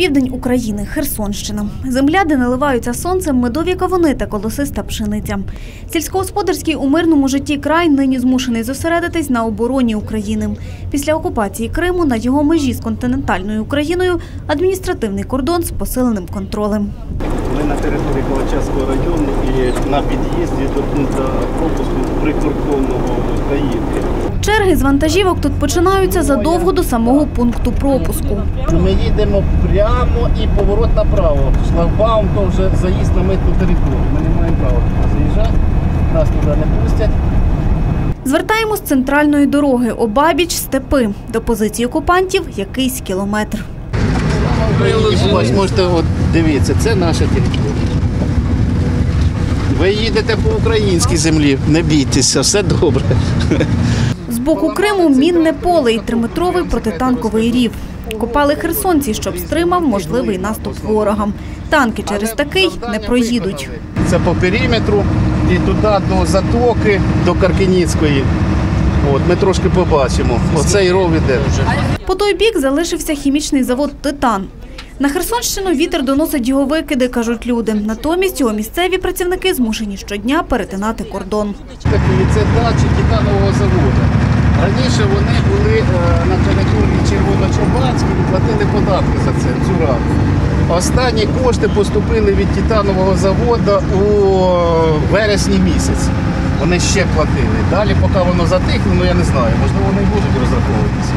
Південь України, Херсонщина. Земля, де наливаються сонцем медові кавуни та колосиста пшениця. Сільськогосподарський у мирному житті край нині змушений зосередитись на обороні України. Після окупації Криму на його межі з континентальною Україною адміністративний кордон з посиленим контролем. Ми на території Калачевського району на під'їзді до пункту пропуску прикордонного України. Черги з вантажівок тут починаються задовго до самого пункту пропуску. Ми їдемо прямо і поворот направо. Шлагбаум то вже заїзд на митну територію. Ми не маємо права туди заїжджати, нас туди не пустять. Звертаємо з центральної дороги обабіч степи. До позиції окупантів якийсь кілометр. Ось можете от дивитися, це наша територія. Ви їдете по українській землі, не бійтеся, все добре. З боку Криму мінне поле і триметровий протитанковий рів. Копали херсонці, щоб стримав можливий наступ ворога. Танки через такий не проїдуть. Це по периметру і туди до затоки, до Каркініцької. От, ми трошки побачимо. Оцей ров іде. По той бік залишився хімічний завод Титан. На Херсонщину вітер доносить його викиди, кажуть люди. Натомість його місцеві працівники змушені щодня перетинати кордон. Це дачі титанового заводу. Раніше вони були е, на території Червоночобанської і платили податки за це, цю раду. Останні кошти поступили від титанового заводу у вересні місяці. Вони ще платили. Далі, поки воно затихне, ну я не знаю, можливо, вони будуть розраховуватися.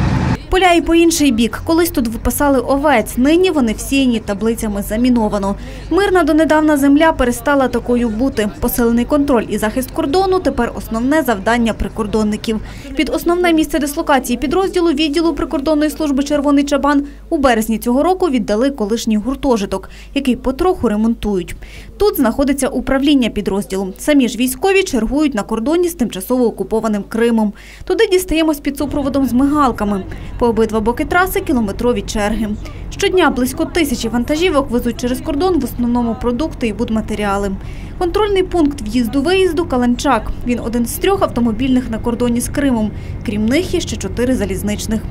Поля і по інший бік. Колись тут випасали овець, нині вони всіяні таблицями заміновано. Мирна донедавна земля перестала такою бути. Посилений контроль і захист кордону – тепер основне завдання прикордонників. Під основне місце дислокації підрозділу відділу прикордонної служби «Червоний чабан» у березні цього року віддали колишній гуртожиток, який потроху ремонтують. Тут знаходиться управління підрозділу. Самі ж військові чергують на кордоні з тимчасово окупованим Кримом. Туди дістаємось під супроводом з мигалками. По обидва боки траси кілометрові черги. Щодня близько тисячі вантажівок везуть через кордон в основному продукти і будматеріали. Контрольний пункт в'їзду-виїзду – Каланчак. Він один з трьох автомобільних на кордоні з Кримом. Крім них є ще чотири залізничних.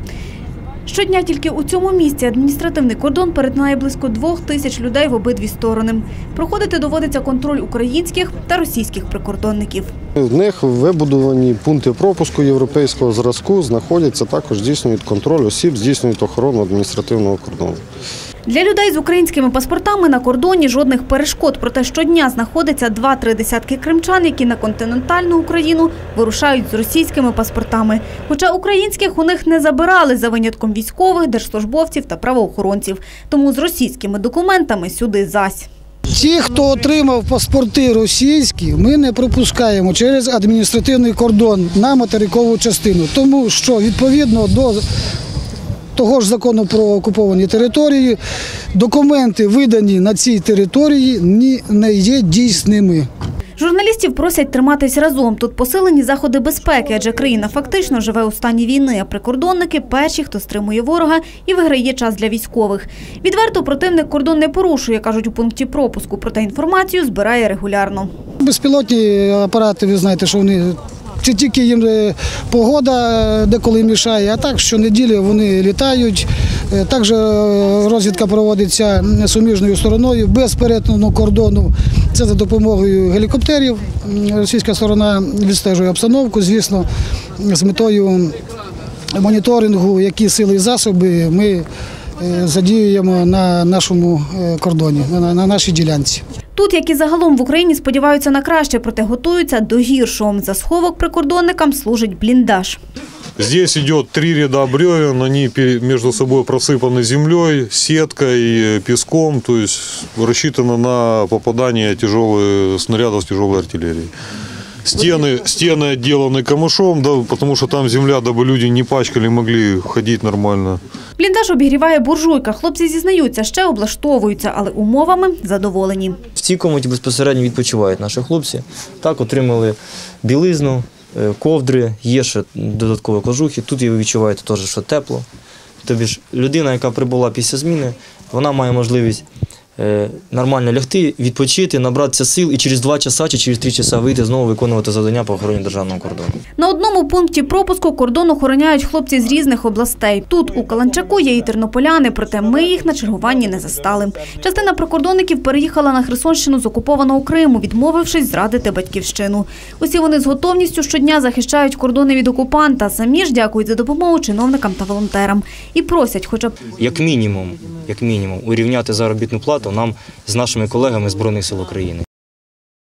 Щодня тільки у цьому місці адміністративний кордон перетинає близько двох тисяч людей в обидві сторони. Проходити доводиться контроль українських та російських прикордонників. В них вибудовані пункти пропуску європейського зразку знаходяться також здійснюють контроль осіб, здійснюють охорону адміністративного кордону. Для людей з українськими паспортами на кордоні жодних перешкод. Проте щодня знаходиться два-три десятки кримчан, які на континентальну Україну вирушають з російськими паспортами. Хоча українських у них не забирали за винятком військових, держслужбовців та правоохоронців. Тому з російськими документами сюди зась. Ті, хто отримав паспорти російські, ми не пропускаємо через адміністративний кордон на материкову частину, тому що відповідно до того ж закону про окуповані території, документи, видані на цій території, не є дійсними. Журналістів просять триматись разом. Тут посилені заходи безпеки, адже країна фактично живе у стані війни. А прикордонники перші, хто стримує ворога і виграє час для військових. Відверто противник кордон не порушує, кажуть у пункті пропуску. Проте інформацію збирає регулярно. Безпілотні апарати, ви знаєте, що вони. Це тільки їм е, погода е, деколи мішає, а так щонеділі вони літають. Е, Також розвідка проводиться суміжною стороною без перетину кордону. Це за допомогою гелікоптерів. Російська сторона відстежує обстановку, звісно, з метою моніторингу, які сили і засоби ми задіюємо на нашому е, кордоні, на- на нашій ділянці. Тут, як і загалом в Україні, сподіваються на краще, проте готуються до гіршого. За сховок прикордонникам служить бліндаж. Здесь идет три ряда бревен, они пере- между собой просыпаны землей, сеткой, э, песком, то есть рассчитано на попадание тяжелых снарядов с тяжелой артиллерии. Стены, стены отделаны камышом, да, потому что там земля, дабы люди не пачкали, могли ходить нормально. Бліндаж обігріває буржуйка. Хлопці зізнаються, ще облаштовуються, але умовами задоволені. В цій комнаті безпосередньо відпочивають наші хлопці. Так, отримали білизну, е, ковдри, є ще додаткові кожухи. Тут ви відчуваєте теж, що тепло. Тобі ж людина, яка прибула після зміни, вона має можливість нормально лягти, відпочити, набратися сил і через два часа чи через три часа вийти знову виконувати завдання по охороні державного кордону. На одному пункті пропуску кордон охороняють хлопці з різних областей. Тут у Каланчаку є і тернополяни, проте ми їх на чергуванні не застали. Частина прикордонників переїхала на Херсонщину з окупованого Криму, відмовившись зрадити батьківщину. Усі вони з готовністю щодня захищають кордони від окупанта. Самі ж дякують за допомогу чиновникам та волонтерам і просять, хоча б Як мінімум, як мінімум, урівняти заробітну плату нам з нашими колегами Збройних сил України.